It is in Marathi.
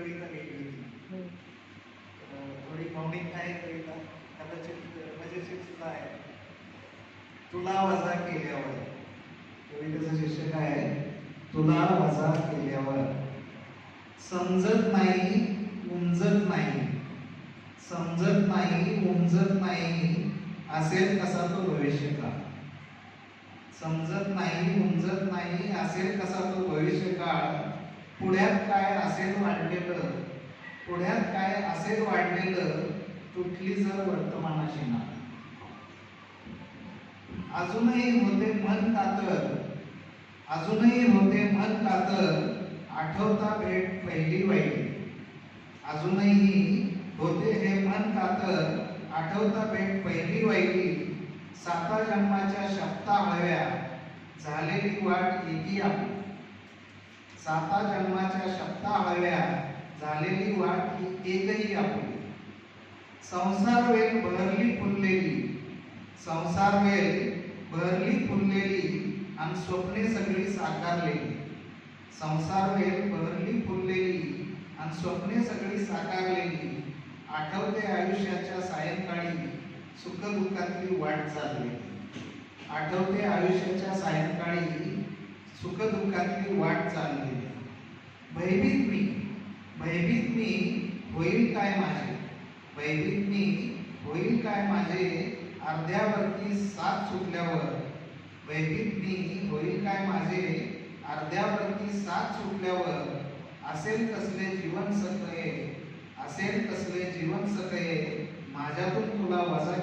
कविता लिहिली होती. अं, थोडी आहे कविता. कदाचित मजेशीर सुद्धा आहे. तुला वजा केल्यावर. कवितेचं शीर्षक आहे? तुला वजा केल्यावर. समजत नाही उमजत नाही. समजत नाही उमजत नाही. असेल कसा तो भविष्य काळ समजत नाही उमजत नाही. असेल कसा तो भविष्य पुण्यात पुढ्यात काय असेल वाढलेलं? पुढ्यात काय असेल वाढलेलं? तुटली जर वर्तमानाशी ना अजूनही होते मन कातर अजूनही होते मन कातर आठवता भेट पहिली वाईली अजूनही होते हे मन कातर आठवता भेट पहिली वाईली साता जन्माच्या शब्दा हव्या. झालेली वाट एकी आपली. साता जन्माच्या शब्दा हव्या झालेली वाट ही एकही आपली संसार वेल बहरली फुललेली संसार वेल बहरली फुललेली आणि स्वप्ने सगळी साकारलेली. संसार वेल बहरली फुललेली आणि स्वप्ने सगळी साकारलेली. आठवते आयुष्याच्या सायंकाळी सुखदुःखातली वाट चालली आठवते आयुष्याच्या सायंकाळी सुखदुःखातील वाट चालली. भयभीत मी भयभीत मी होईल काय माझे? भयभीत मी होईल काय माझे? अर्ध्यावरती साथ सुटल्यावर. भयभीत मी होईल काय माझे? अर्ध्यावरती साथ सुटल्यावर. असेल कसले जीवन सकये असेल कसले जीवन सकये माझ्यातून तुला वजा